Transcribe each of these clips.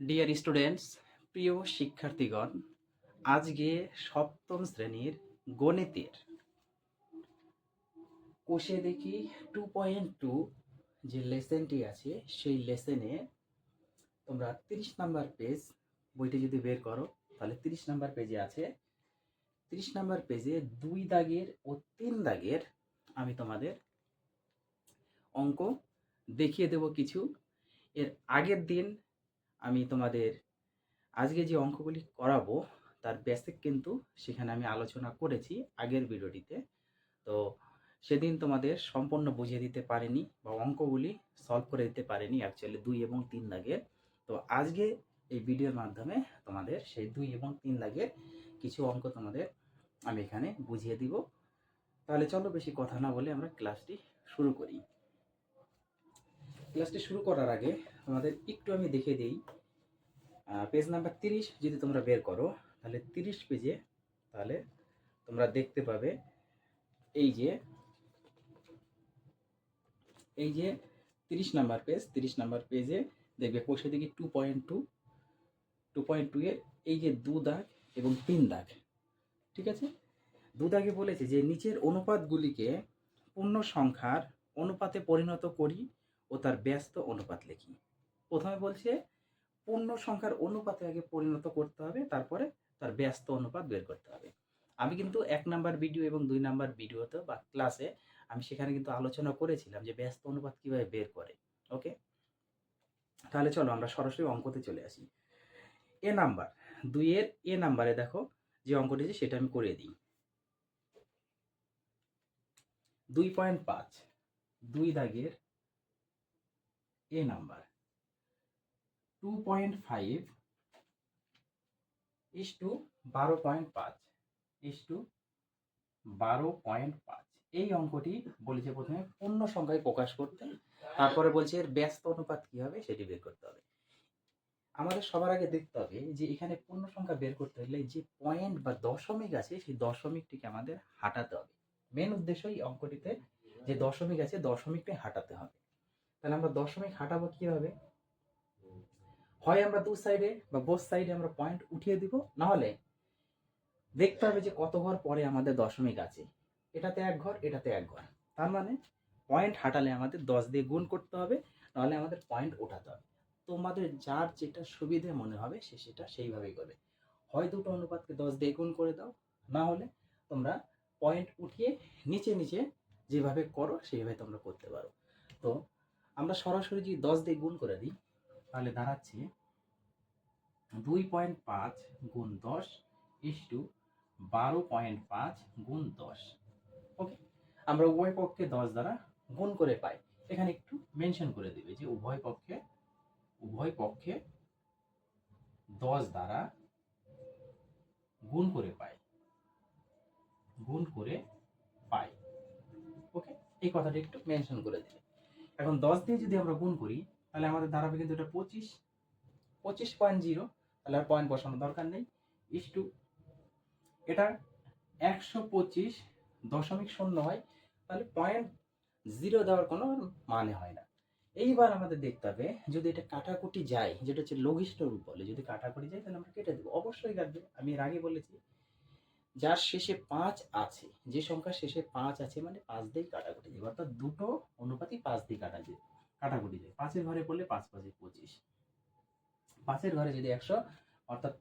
Dear students প্রিয় শিক্ষার্থীগণ, আজকে সপ্তম শ্রেণির গণিতের কোষে দেখি টু পয়েন্ট টু যে লেসেনটি আছে, সেই লেসেনে তোমরা তিরিশ নাম্বার পেজ বইটি যদি বের করো, তাহলে তিরিশ নাম্বার পেজে আছে। তিরিশ নাম্বার পেজে দুই দাগের ও তিন দাগের আমি তোমাদের অঙ্ক দেখিয়ে দেব কিছু। এর আগের দিন আমি তোমাদের আজকে যে অঙ্কগুলি করাবো, তার বেসিক কিন্তু সেখানে আমি আলোচনা করেছি আগের ভিডিওটিতে। তো সেদিন তোমাদের সম্পূর্ণ বুঝিয়ে দিতে পারিনি বা অঙ্কগুলি সলভ করে দিতে পারিনি অ্যাকচুয়ালি দুই এবং তিন দাগের। তো আজকে এই ভিডিওর মাধ্যমে তোমাদের সেই দুই এবং তিন দাগের কিছু অঙ্ক তোমাদের আমি এখানে বুঝিয়ে দিব। তাহলে চলো বেশি কথা না বলে আমরা ক্লাসটি শুরু করি। ক্লাসটি শুরু করার আগে তোমাদের একটু আমি দেখে দিই। পেজ নাম্বার তিরিশ যদি তোমরা বের করো, তাহলে তিরিশ পেজে তাহলে তোমরা দেখতে পাবে এই যে এই যে তিরিশ নাম্বার পেজ তিরিশ নাম্বার পেজে দেখবে কোষে দিকে two point two two point two এর এই যে দু দাগ এবং তিন দাগ, ঠিক আছে? দু দাগে বলেছে যে নিচের অনুপাতগুলিকে পূর্ণ সংখ্যার অনুপাতে পরিণত করি ও তার ব্যস্ত অনুপাত লিখি। প্রথমে বলছে, পূর্ণ সংখ্যার অনুপাতে আগে পরিণত করতে হবে, তারপরে তার ব্যস্ত অনুপাত বের করতে হবে। আমি কিন্তু এক নাম্বার ভিডিও এবং দুই নাম্বার ভিডিওতে বা ক্লাসে আমি সেখানে কিন্তু আলোচনা করেছিলাম যে ব্যস্ত অনুপাত কীভাবে বের করে ওকে তাহলে চলো আমরা সরাসরি অঙ্কতে চলে আসি। এ নাম্বার, দুইয়ের এ নাম্বারে দেখো যে অঙ্কটি আছে সেটা আমি করে দিই। দুই পয়েন্ট পাঁচ, দুই দাগের এ number. Two point five is to বারো পয়েন্ট পাঁচ ইস টু বারো পয়েন্ট পাঁচ। এই অঙ্কটি বলেছে প্রথমে পূর্ণ সংখ্যায় প্রকাশ করতে, তারপরে বলছে এর ব্যস্ত অনুপাত কি হবে সেটি বের করতে হবে। আমাদের সবার আগে দেখতে হবে যে এখানে পূর্ণ সংখ্যা বের করতে হলে যে পয়েন্ট বা দশমিক আছে, সেই দশমিকটিকে আমাদের হাঁটাতে হবে। মেন উদ্দেশ্য এই অঙ্কটিতে যে দশমিক আছে দশমিকটি হাঁটাতে হবে। তাহলে আমরা দশমিক হাঁটাবো কীভাবে? হয় আমরা দু সাইডে বা বোস সাইডে আমরা পয়েন্ট উঠিয়ে দিব, না হলে দেখতে হবে যে কত ঘর পরে আমাদের দশমিক আছে। এটাতে এক ঘর, এটাতে এক ঘর। তার মানে পয়েন্ট হাঁটালে আমাদের দশ দিয়ে গুণ করতে হবে, নাহলে আমাদের পয়েন্ট ওঠাতে হবে। তোমাদের যার যেটা সুবিধে মনে হবে, সে সেটা সেইভাবেই করবে। হয় দুটো অনুপাতকে দশ দিয়ে গুণ করে দাও, না হলে তোমরা পয়েন্ট উঠিয়ে নিচে নিচে যেভাবে করো, সেইভাবে তোমরা করতে পারো। তো আমরা সরাসরি যদি দশ দিয়ে গুণ করে দিই, তাহলে দাঁড়াচ্ছে দুই পয়েন্ট পাঁচ গুণ দশ ইস টু বারো পয়েন্ট পাঁচ গুণ দশ। ওকে আমরা উভয় পক্ষে দশ দ্বারা গুণ করে পাই। এখানে একটু মেনশন করে দিবে যে উভয় পক্ষে উভয় পক্ষে দশ দ্বারা গুণ করে পাই। গুণ করে পাই। ওকে এই কথাটা একটু মেনশন করে দিবে। এখন দশ দিয়ে যদি আমরা গুণ করি, তাহলে আমাদের দাঁড়াবে কিন্তু এটা পঁচিশ পঁচিশ পয়েন্ট জিরো তাহলে আর পয়েন্ট বসানোর দরকার নেই। ইস টু এটা একশো পঁচিশ দশমিক শূন্য হয়, তাহলে পয়েন্ট জিরো দেওয়ার কোনো মানে হয় না। এইবার আমাদের দেখতে হবে, যদি এটা কাটাকুটি যায়, যেটা হচ্ছে লঘিষ্ঠ রূপ বলে, যদি কাটাকুটি যায়, তাহলে আমরা কেটে দেবো। অবশ্যই কাটবে। আমি এর আগে বলেছি যার শেষে পাঁচ আছে, যে সংখ্যার শেষে পাঁচ আছে মানে পাঁচ দিয়ে কাটাকুটি যাবে অর্থাৎ দুটো অনুপাতই পাঁচ দিয়ে কাটা যায়, কাটাকুটি যায়। পাঁচের ঘরে পড়লে পাঁচ পাঁচে পঁচিশ। পাঁচের ঘরে যদি একশো, অর্থাৎ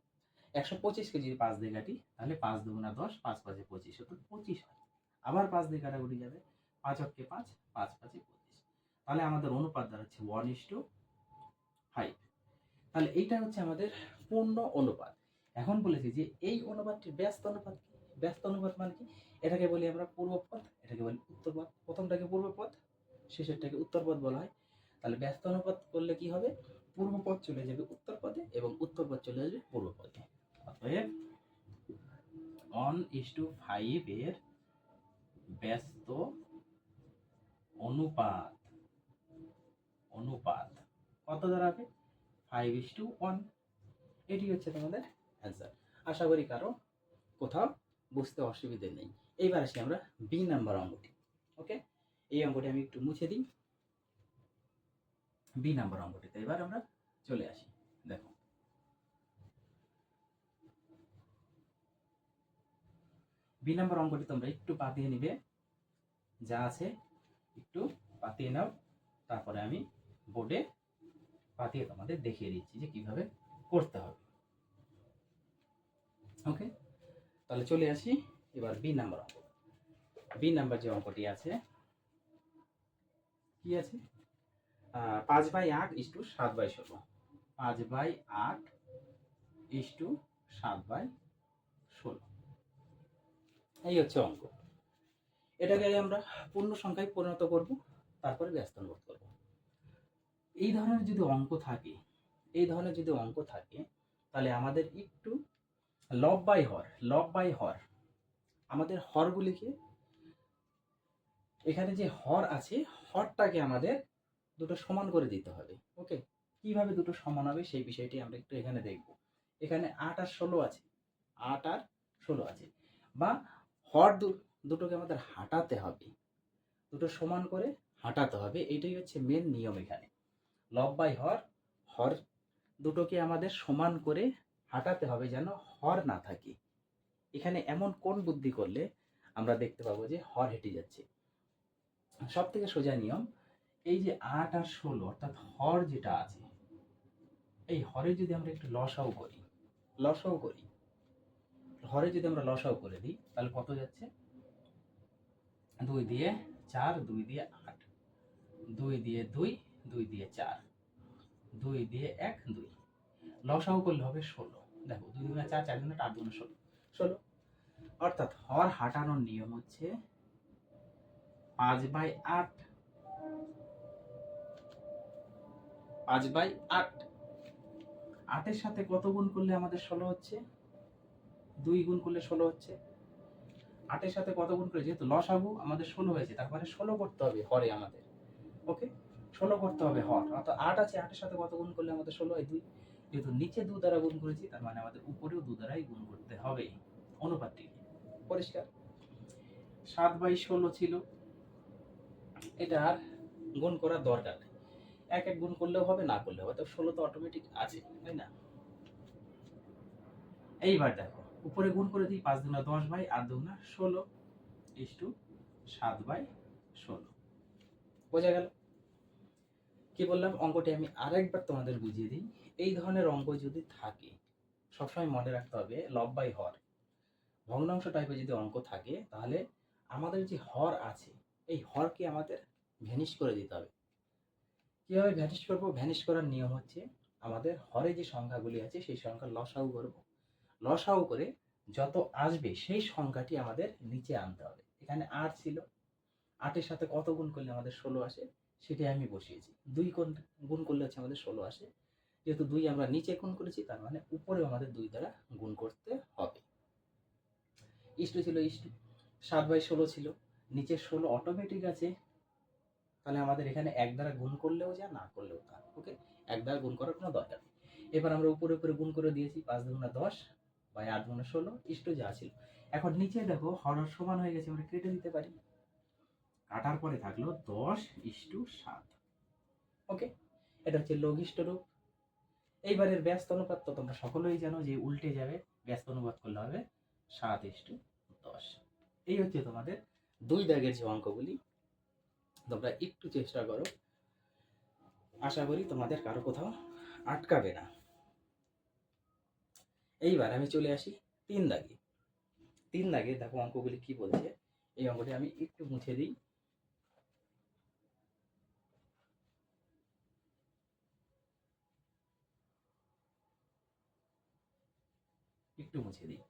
একশো পঁচিশকে যদি পাঁচ দিয়ে কাটি, তাহলে পাঁচ দুগুণা দশ, পাঁচ পাঁচে পঁচিশ, অর্থাৎ পঁচিশ হয়। আবার পাঁচ দিয়ে কাটাকুটি যাবে, পাঁচ অক্ষে পাঁচ পাঁচ পাঁচে পঁচিশ। তাহলে আমাদের অনুপাত দাঁড়াচ্ছে ওয়ান ইস টু ফাইভ তাহলে এইটা হচ্ছে আমাদের পূর্ণ অনুপাত। এখন বলেছি যে এই অনুপাতটি ব্যস্ত অনুপাত ব্যস্ত অনুপাত মানে কি? এটাকে বলি আমরা পূর্বপথ এটাকে বলি উত্তরপথ প্রথমটাকে পূর্বপথ শেষেরটাকে উত্তরপথ বলা হয়। তাহলে ব্যস্ত অনুপাত করলে কি হবে? পূর্বপথ চলে যাবে উত্তর পথে এবং উত্তর পথ চলে যাবে পূর্ব পথে। অতএব ওয়ান ইস টু ফাইভ এর ব্যস্ত অনুপাত অনুপাত কত দাঁড়াবে? ফাইভ ইস টু ওয়ান এটি হচ্ছে তোমাদের অ্যান্সার আশা করি কারও কোথাও বুঝতে অসুবিধে নেই। এইবার আসি আমরা বি নাম্বার অঙ্কটি। ওকে এই অঙ্কটি আমি একটু মুছে দিই। বি নাম্বার অঙ্কটিতে এবার আমরা চলে আসি। দেখো। বি নাম্বার অঙ্কটি তোমরা একটু পাতিয়ে নিবে। যা আছে একটু পাতিয়ে নাও। তারপরে আমি বোর্ডে পাতিয়ে তোমাদের দেখিয়ে দিচ্ছি যে কীভাবে করতে হবে। ওকে তাহলে চলে আসি এবার বি নাম্বার অঙ্ক। বি নাম্বার যে অঙ্কটি আছে, কি আছে? পাঁচ বাই আট ইস টু সাত বাই ষোলো। পাঁচ বাই আট ইস টু সাত বাই ষোলো। এই হচ্ছে অঙ্ক। এটাকে আমরা পূর্ণ সংখ্যায় পরিণত করব, তারপরে ব্যস্ত অনুবাদ করব। এই ধরনের যদি অঙ্ক থাকে, এই ধরনের যদি অঙ্ক থাকে, তাহলে আমাদের একটু লব বাই হর, লব বাই হর। আমাদের হরগুলিকে এখানে যে হর আছে, হরটাকে আমাদের দুটো সমান করে দিতে হবে, ওকে? কীভাবে দুটো সমান হবে সেই বিষয়টি আমরা একটু এখানে দেখব। এখানে আট আর ষোলো আছে, আট আর ষোলো আছে। বা হর দুটোকে আমাদের হাঁটাতে হবে, দুটো সমান করে হাঁটাতে হবে, এটাই হচ্ছে মেন নিয়ম এখানে। লব বাই হর হর দুটোকে আমাদের সমান করে হাঁটাতে হবে যেন হর না থাকে। এখানে এমন কোন বুদ্ধি করলে আমরা দেখতে পাবো যে হর হেঁটে যাচ্ছে? সব থেকে সোজা নিয়ম, এই যে আট আর ষোলো, অর্থাৎ হর যেটা আছে, এই হরে যদি আমরা একটু লসাও করি লসাও করি, হরে যদি আমরা লসাও করে দিই, তাহলে কত যাচ্ছে? দুই দিয়ে চার, দুই দিয়ে আট, দুই দিয়ে দুই দুই দিয়ে চার, দুই দিয়ে এক, দুই। লসাও করলে হবে ষোলো। দেখো, দুই দুগুণে চার চার দুগুণে আট দুগুণে ষোলো। ষোলো। অর্থাৎ হর হাঁটানোর নিয়ম হচ্ছে পাঁচ বাই আট। পাঁচ বাই আট। আটের সাথে কত গুণ করলে আমাদের ষোলো হচ্ছে? দুই গুণ করলে ষোলো হচ্ছে। আটের সাথে কত গুণ করে যেহেতু লসাগু আমাদের ষোলো হয়েছে তারপরে ষোলো করতে হবে হরে আমাদের। ওকে? ষোলো করতে হবে হর। অর্থাৎ আট আছে, আটের সাথে কত গুণ করলে আমাদের ষোলো হয়? দুই। যেহেতু নিচে দু দ্বারা গুণ করেছি তার মানে আমাদের উপরেও দু দ্বারাই গুণ করতে হবে। অনুপাতটি পরিষ্কার। সাত বাই ষোলো ছিল। এটা আর গুণ করার দরকার নেই। এক এক গুণ করলেও হবে না করলেও হবে। তো ষোলো তো অটোমেটিক আছে তাই না? এইবার দেখো উপরে গুণ করে দিই পাঁচ দুগুণা দশ বাই আট দুগুণা ষোলো ইস টু সাত বাই ষোলো। বোঝা গেল? কি বললাম? অঙ্কটি আমি আরেকবার তোমাদের বুঝিয়ে দিই। এই ধরনের অঙ্ক যদি থাকে, সবসময় মনে রাখতে হবে লব বাই হর ভগ্নাংশ টাইপের যদি অঙ্ক থাকে, তাহলে আমাদের যে হর আছে, এই হরকে আমাদের ভ্যানিশ করে দিতে হবে। কীভাবে ভ্যানিশ করব? ভ্যানিশ করার নিয়ম হচ্ছে, আমাদের হরে যে সংখ্যাগুলি আছে, সেই সংখ্যা লসাউ করব। লসাউ করে যত আসবে, সেই সংখ্যাটি আমাদের নিচে আনতে হবে। এখানে আট ছিল। আটের সাথে কত গুণ করলে আমাদের ষোলো আসে? সেটাই আমি বসিয়েছি। দুই গুণ করলে হচ্ছে আমাদের ষোলো আসে। যেহেতু দুই আমরা নিচে গুণ করেছি, তার মানে উপরেও আমাদের দুই দ্বারা গুণ করতে হবে। ইস্টু ছিল ইস্টু সাত বাই ষোলো ছিল নিচের ষোলো অটোমেটিক আছে, তাহলে আমাদের এখানে এক দ্বারা গুণ করলেও যা, না করলেও তা ওকে এক দ্বারা গুণ করার কোনো দরকার নেই। এবার আমরা উপরে উপরে গুণ করে দিয়েছি, পাঁচ দুগুণা দশ বাই আট দুগুণা ষোলো ইস্টু যা ছিল। এখন নিচে দেখো, হরর সমান হয়ে গেছে, আমরা কেটে দিতে পারি। কাটার পরে থাকল দশ ইস্টু সাত ওকে এটা হচ্ছে লঘিষ্ঠ রূপ। এইবারের ব্যস্ত অনুপাত তো তোমরা সকলেই জানো যে উল্টে যাবে, ব্যস্ত অনুপাত করলে হবে সাত ইস্টু দশ। এই হচ্ছে তোমাদের দুই দাগের যে অঙ্কগুলি। তোমরা একটু চেষ্টা করো। আশা করি তোমাদের কারও কোথাও আটকাবে না। এইবার আমি চলে আসি তিন দাগে। তিন দাগে দেখো অঙ্কগুলি কি বলছে। এই অঙ্কটি আমি একটু মুছে দিই। একটু মুছে দিই।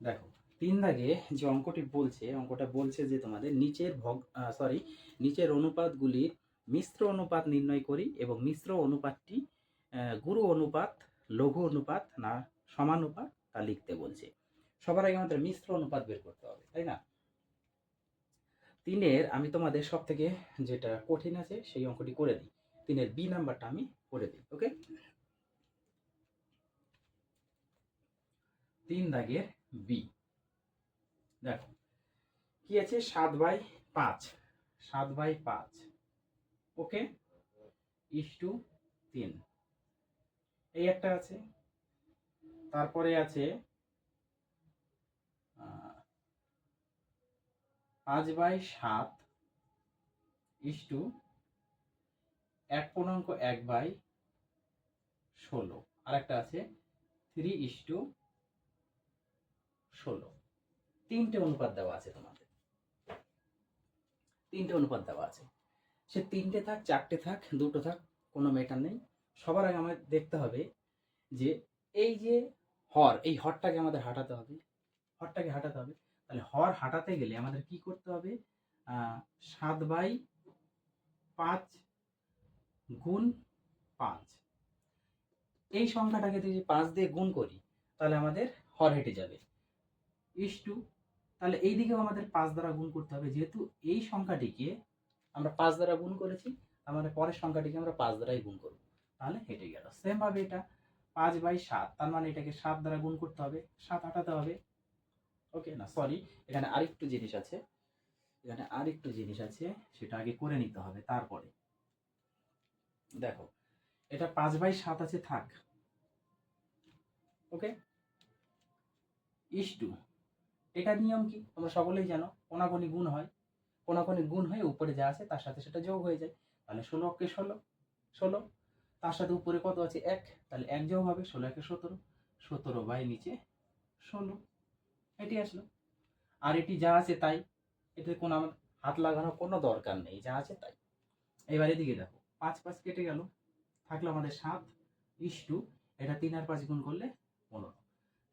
দেখো, তিন দাগে যে অঙ্কটি বলছে, অঙ্কটা বলছে যে তোমাদের নিচের ভগ সরি নিচের অনুপাতগুলির মিশ্র অনুপাত নির্ণয় করি এবং মিশ্র অনুপাতটি গুরু অনুপাত, লঘু অনুপাত না সমানুপাত তা লিখতে বলছে। সবার আগে আমাদের মিশ্র অনুপাত বের করতে হবে, তাই না? তিনের আমি তোমাদের সব থেকে যেটা কঠিন আছে সেই অঙ্কটি করে দিই। তিনের বি নাম্বারটা আমি করে দিই, ওকে? তিন দাগের বি। দেখো, কি আছে? সাত বাই পাঁচ। সাত বাই পাঁচ, ওকে? ইস টু তিন। এই একটা আছে। তারপরে আছে পাঁচ বাই সাত ইস টু এক পূর্ণাঙ্ক এক বাই ষোলো। আর একটা আছে, থ্রি ইস টু ষোলো। তিনটে অনুপাত দেওয়া আছে তোমাদের। তিনটে অনুপাত দেওয়া আছে। সে তিনটে থাক, চারটে থাক, দুটো থাক, কোনো মেটার নেই। সবার আগে আমাদের দেখতে হবে যে এই যে হর, এই হরটাকে আমাদের হাঁটাতে হবে। হরটাকে হাঁটাতে হবে। তাহলে হর হাঁটাতে গেলে আমাদের কি করতে হবে? সাত বাই পাঁচ গুণ পাঁচ। এই সংখ্যাটাকে যদি পাঁচ দিয়ে গুণ করি, তাহলে আমাদের হর হেঁটে যাবে। ইস টু, তাহলে এই দিকেও আমাদের পাঁচ দ্বারা গুণ করতে হবে। যেহেতু এই সংখ্যাটিকে আমরা পাঁচ দ্বারা গুণ করেছি আমাদের পরের সংখ্যাটিকে আমরা পাঁচ দ্বারাই গুণ করব। তাহলে হেঁটে গেল। সেম ভাবে এটা পাঁচ বাই সাত, তার মানে এটাকে সাত দ্বারা গুণ করতে হবে, সাত হাঁটাতে হবে। ওকে না সরি এখানে আরেকটু জিনিস আছে। এখানে আরেকটু জিনিস আছে, সেটা আগে করে নিতে হবে তারপরে। দেখো, এটা পাঁচ বাই সাত আছে, থাক। ওকে ইস টু এটার নিয়ম কি? তোমরা সকলেই জানো, কোনাকোনি গুণ হয়। কোনাকোনি গুণ হয়ে উপরে যা আছে, তার সাথে সেটা যোগ হয়ে যায়। তাহলে ষোলো অক্ষে ষোলো ষোলো। তার সাথে উপরে কত আছে? এক। তাহলে এক যোগ হবে, ষোলো একে সতেরো। সতেরো বাই নিচে ষোলো। এটি আসলো। আর এটি যা আছে তাই। এতে কোনো আমার হাত লাগানোর কোনো দরকার নেই, যা আছে তাই। এবার এদিকে দেখো, পাঁচ পাঁচ কেটে গেল। থাকল আমাদের সাত, ইস টু, এটা তিন আর পাঁচ গুণ করলে পনেরো।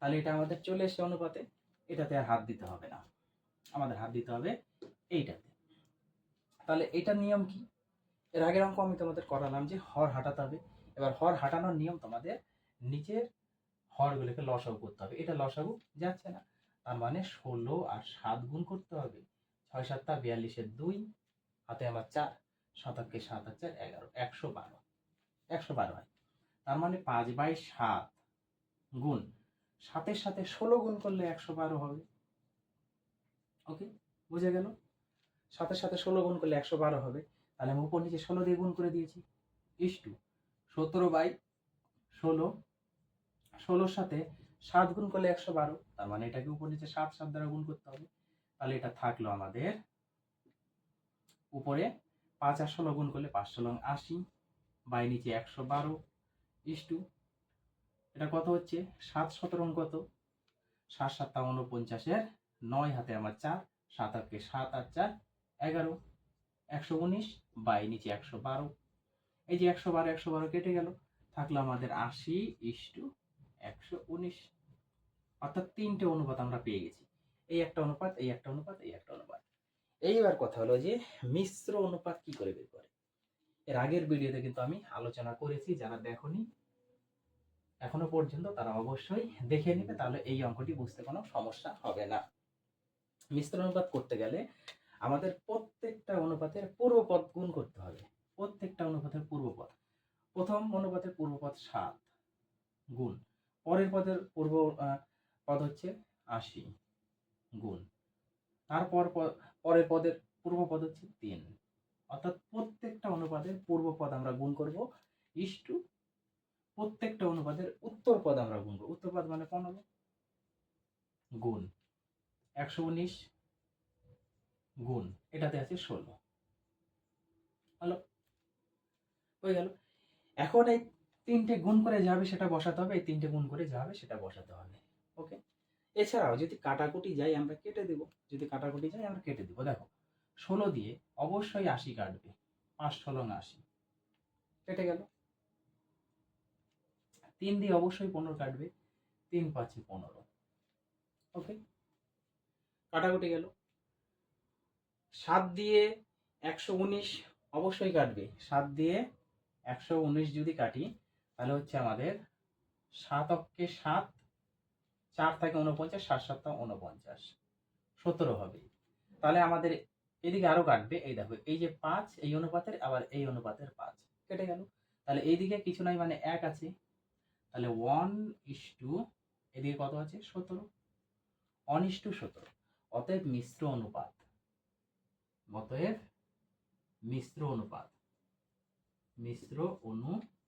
তাহলে এটা আমাদের চলে এসছে অনুপাতে। এটাতে আর হাত দিতে হবে না। আমাদের হাত দিতে হবে এইটাতে। তাহলে এটার নিয়ম কি? এর আগের অঙ্ক আমি তোমাদের করালাম যে হর হাঁটাতে হবে। এবার হর হাঁটানোর নিয়ম তোমাদের নিচের হরগুলোকে লসাগু করতে হবে। এটা লসাগু যাচ্ছে না। তার মানে ষোলো আর সাত গুণ করতে হবে। ছয় সাতটা, বিয়াল্লিশের দুই, হাতে আমার চার শতককে সাত আর চার, এগারো, একশো বারো একশো বারো হয়। তার মানে পাঁচ বাই সাত গুণ, সাতের সাথে ষোলো গুণ করলে একশো বারো হবে। ওকে, বুঝে গেল? সাতের সাথে ষোলো গুণ করলে একশো বারো হবে। তাহলে আমি উপর নিচে ষোলো দিয়ে গুণ করে দিয়েছি। ইস টু, সতেরো বাই ষোলো, ষোলোর সাথে সাত গুণ করলে একশো বারো, তার মানে এটাকে উপর নিচে সাত সাত দ্বারা গুণ করতে হবে। তাহলে এটা থাকল আমাদের উপরে পাঁচ আর ষোলো গুণ করলে পাঁচ ষোলো, আশি, বাই নিচে একশো বারো ইস টু এটা কত হচ্ছে? সাত সতেরো কত? সাত সাতটা উনপঞ্চাশের নয় হাতে আমার চার, সাত আটকে সাত আর চার, এগারো। একশো উনিশ, বাই নিচে একশো বারো। এই যে একশো বারো একশো বারো কেটে গেল, থাকল আমাদের আশি ইস টু একশো উনিশ, অর্থাৎ তিনটে অনুপাত আমরা পেয়ে গেছি। এই একটা অনুপাত, এই একটা অনুপাত, এই একটা অনুপাত। এইবার কথা হলো যে, মিশ্র অনুপাত কি করে বের করে? এর আগের ভিডিওতে কিন্তু আমি আলোচনা করেছি, যারা দেখনি, এখনও পর্যন্ত তারা অবশ্যই দেখে নেবে, তাহলে এই অঙ্কটি বুঝতে কোনো সমস্যা হবে না। মিশ্র অনুপাত করতে গেলে আমাদের প্রত্যেকটা অনুপাতের পূর্বপদ গুণ করতে হবে। প্রত্যেকটা অনুপাতের পূর্বপদ প্রথম অনুপাতের পূর্বপদ সাত গুণ। পরের পদের পূর্ব পদ হচ্ছে আশি গুণ। তারপর পরের পদের পূর্বপদ হচ্ছে তিন। অর্থাৎ প্রত্যেকটা অনুপাতের পূর্বপদ আমরা গুণ করব। ইস টু প্রত্যেকটা অনুপাতের উত্তর পদ আমরা গুণ করব। উত্তর পদ মানে কোন হবে? গুণ। একশো উনিশ গুণ। এটাতে আছে ষোলো। হলো? হয়ে গেল। এখন এই তিনটে গুণ করে যাবে সেটা বসাতে হবে, এই তিনটে গুণ করে যাবে সেটা বসাতে হবে। ওকে এছাড়াও যদি কাটাকুটি যাই আমরা কেটে দেব, যদি কাটাকুটি যাই আমরা কেটে দেবো। দেখো, ষোলো দিয়ে অবশ্যই আশি কাটবে, পাঁচ ষোলো আশি। কেটে গেল। তিন দিয়ে অবশ্যই পনেরো কাটবে, তিন পাঁচে পনেরো। ওকে কাটাকুটি গেল। সাত দিয়ে একশো উনিশ অবশ্যই কাটবে। সাত দিয়ে একশো উনিশ যদি কাটি তাহলে হচ্ছে আমাদের সাত অক্ষে সাত, চার থেকে উনপঞ্চাশ সাত সাতটা উনপঞ্চাশ সতেরো হবে। তাহলে আমাদের এদিকে আরও কাটবে, এই দেখো, এই যে পাঁচ, এই অনুপাতের, আবার এই অনুপাতের পাঁচ। কেটে গেল। তাহলে এইদিকে কিছু নাই মানে এক আছে। তাহলে ওয়ান ইস টু, এদিকে কত আছে? সতেরো। অনিষ্টু সতেরো। অতএব মিশ্র অনুপাত। অতএব মিশ্র অনুপাত। মিশ্র অনুপাত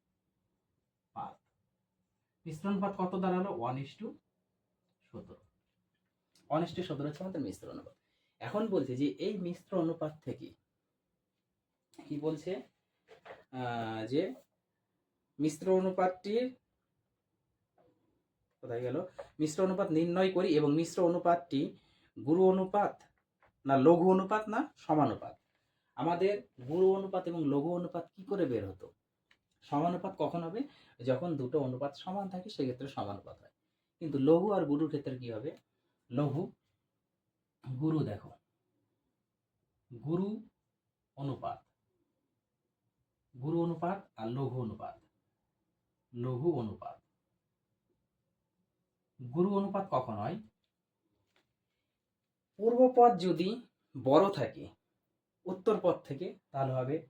মিশ্র অনুপাত কত দাঁড়াল? ওয়ান ইস টু সতেরো। ওয়ান ইস টু সতেরো হচ্ছে আমাদের মিশ্র অনুপাত। এখন বলছে যে এই মিশ্র অনুপাত থেকে কি বলছে? যে মিশ্র অনুপাতটির কোথায় গেল? মিশ্র অনুপাত নির্ণয় করি এবং মিশ্র অনুপাতটি গুরু অনুপাত না লঘু অনুপাত না সমানুপাত আমাদের গুরু অনুপাত এবং লঘু অনুপাত কি করে বের হতো? সমানুপাত কখন হবে? যখন দুটো অনুপাত সমান থাকে, সেক্ষেত্রে সমানুপাত হয়। কিন্তু লঘু আর গুরুর ক্ষেত্রে কি হবে? লঘু, গুরু দেখো। গুরু অনুপাত। গুরু অনুপাত আর লঘু অনুপাত। লঘু অনুপাত। গুরু অনুপাত কখন হয়? পূর্বপদ যদি বড় থাকে উত্তর পদ থেকে, তাহলে হবে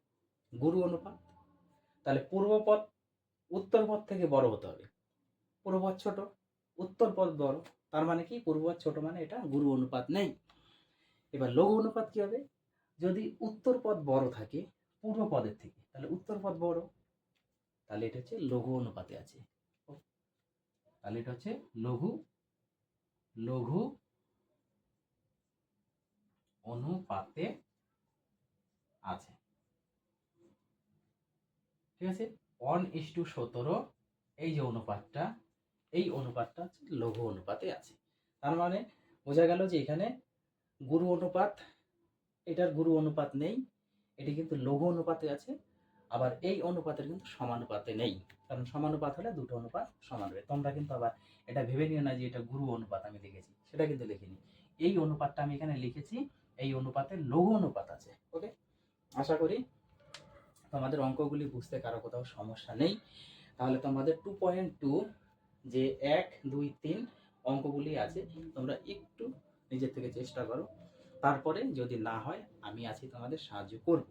গুরু অনুপাত। তাহলে পূর্বপদ উত্তর পদ থেকে বড় হতে হবে। পূর্বপদ ছোট, উত্তর পদ বড়। তার মানে কি? পূর্বপদ ছোট মানে এটা গুরু অনুপাত নেই। এবার লঘু অনুপাত কি হবে? যদি উত্তর পদ বড় থাকে পূর্ব পদের থেকে, তাহলে উত্তর পদ বড়। তাহলে এটা হচ্ছে লঘু অনুপাতে আছে। তাহলে এটা হচ্ছে লঘু লঘু অনুপাতে আছে। ঠিক আছে? ওয়ান ইস টু সতেরো, এই যে অনুপাতটা, এই অনুপাতটা লঘু অনুপাতে আছে। তার মানে বোঝা গেল যে এখানে গুরু অনুপাত, এটার গুরু অনুপাত নেই, এটি কিন্তু লঘু অনুপাতে আছে, আবার এই অনুপাতের কিন্তু সমানুপাতে নেই। কারণ সমানুপাত হলে দুটো অনুপাত সমান হবে। তোমরা কিন্তু আবার এটা ভেবে নিও না যে এটা গুরু অনুপাত আমি লিখেছি সেটা কিন্তু লিখিনি। এই অনুপাতটা আমি এখানে লিখেছি, এই অনুপাতে লঘু অনুপাত আছে। ওকে আশা করি তোমাদের অঙ্কগুলি বুঝতে কারও কোথাও সমস্যা নেই। তাহলে তোমাদের টু পয়েন্ট টু যে এক, দুই, তিন অঙ্কগুলি আছে, তোমরা একটু নিজের থেকে চেষ্টা করো। তারপরে যদি না হয়, আমি আছি তোমাদের সাহায্য করব।